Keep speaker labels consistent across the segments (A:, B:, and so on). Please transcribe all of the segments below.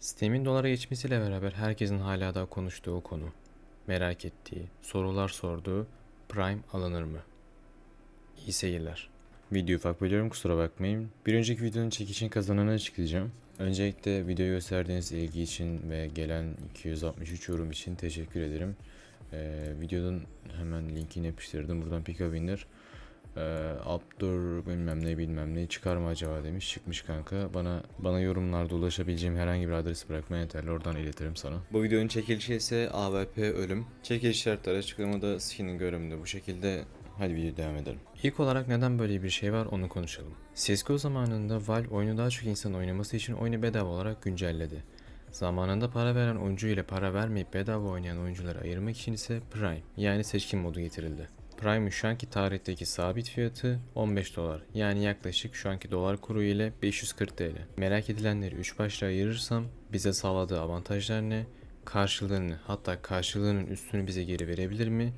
A: Steam'in dolara geçmesiyle beraber herkesin hala daha konuştuğu konu, merak ettiği, sorular sorduğu Prime alınır mı? İyi seyirler. Videoyu ufak bölüyorum kusura bakmayın. Bir önceki videonun çekişin kazananı açıklayacağım. Öncelikle videoyu gösterdiğiniz ilgi için ve gelen 263 yorum için teşekkür ederim. Ee, videonun hemen linkini yapıştırdım. Buradan pick up Ee, Abdur bilmem ne bilmem ne çıkar mı acaba demiş. Çıkmış kanka. Bana bana yorumlarda ulaşabileceğim herhangi bir adresi bırakma yeterli. Oradan iletirim sana. Bu videonun çekilişi ise AWP ölüm. Çekiliş şartları açıklamada skinin görünümünde bu şekilde. Hadi video devam edelim. İlk olarak neden böyle bir şey var onu konuşalım. CSGO zamanında Valve oyunu daha çok insan oynaması için oyunu bedava olarak güncelledi. Zamanında para veren oyuncu ile para vermeyip bedava oynayan oyuncuları ayırmak için ise Prime yani seçkin modu getirildi. Prime'ın şu anki tarihteki sabit fiyatı 15 dolar. Yani yaklaşık şu anki dolar kuru ile 540 TL. Merak edilenleri 3 başlığa ayırırsam bize sağladığı avantajlar ne? Karşılığını hatta karşılığının üstünü bize geri verebilir mi?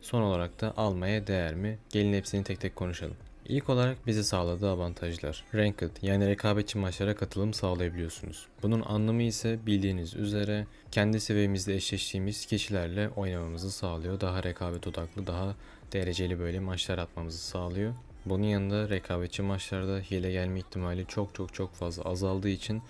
A: Son olarak da almaya değer mi? Gelin hepsini tek tek konuşalım. İlk olarak bize sağladığı avantajlar. Ranked yani rekabetçi maçlara katılım sağlayabiliyorsunuz. Bunun anlamı ise bildiğiniz üzere kendi seviyemizde eşleştiğimiz kişilerle oynamamızı sağlıyor. Daha rekabet odaklı, daha dereceli böyle maçlar atmamızı sağlıyor. Bunun yanında rekabetçi maçlarda hile gelme ihtimali çok çok çok fazla azaldığı için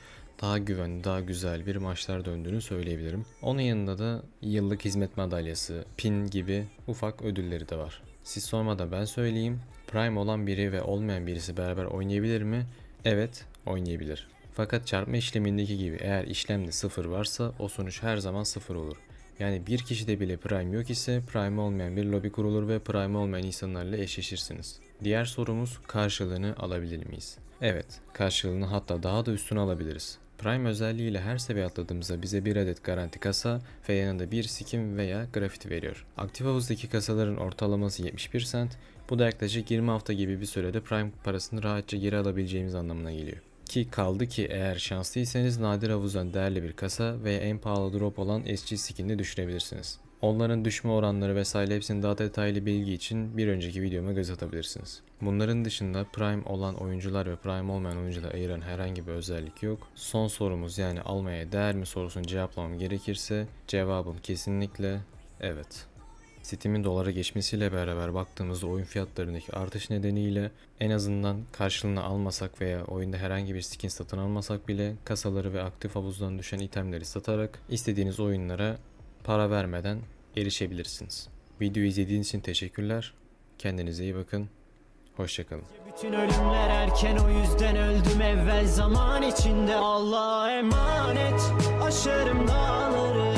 A: daha güvenli, daha güzel bir maçlar döndüğünü söyleyebilirim. Onun yanında da yıllık hizmet madalyası, pin gibi ufak ödülleri de var. Siz sormadan ben söyleyeyim. Prime olan biri ve olmayan birisi beraber oynayabilir mi? Evet, oynayabilir. Fakat çarpma işlemindeki gibi eğer işlemde sıfır varsa o sonuç her zaman sıfır olur. Yani bir kişide bile Prime yok ise Prime olmayan bir lobi kurulur ve Prime olmayan insanlarla eşleşirsiniz. Diğer sorumuz karşılığını alabilir miyiz? Evet, karşılığını hatta daha da üstüne alabiliriz. Prime özelliğiyle her seviye atladığımızda bize bir adet garanti kasa ve yanında bir skin veya grafiti veriyor. Aktif havuzdaki kasaların ortalaması 71 cent. Bu da yaklaşık 20 hafta gibi bir sürede Prime parasını rahatça geri alabileceğimiz anlamına geliyor. Ki kaldı ki eğer şanslıysanız nadir havuzdan değerli bir kasa veya en pahalı drop olan SG skinini düşürebilirsiniz. Onların düşme oranları vesaire hepsini daha detaylı bilgi için bir önceki videoma göz atabilirsiniz. Bunların dışında Prime olan oyuncular ve Prime olmayan oyuncuları ayıran herhangi bir özellik yok. Son sorumuz yani almaya değer mi sorusunu cevaplamam gerekirse cevabım kesinlikle evet. Steam'in dolara geçmesiyle beraber baktığımızda oyun fiyatlarındaki artış nedeniyle en azından karşılığını almasak veya oyunda herhangi bir skin satın almasak bile kasaları ve aktif havuzdan düşen itemleri satarak istediğiniz oyunlara para vermeden erişebilirsiniz. Videoyu izlediğiniz için teşekkürler. Kendinize iyi bakın. Hoşçakalın.
B: Bütün ölümler erken o yüzden öldüm evvel zaman içinde Allah'a emanet aşarım dağları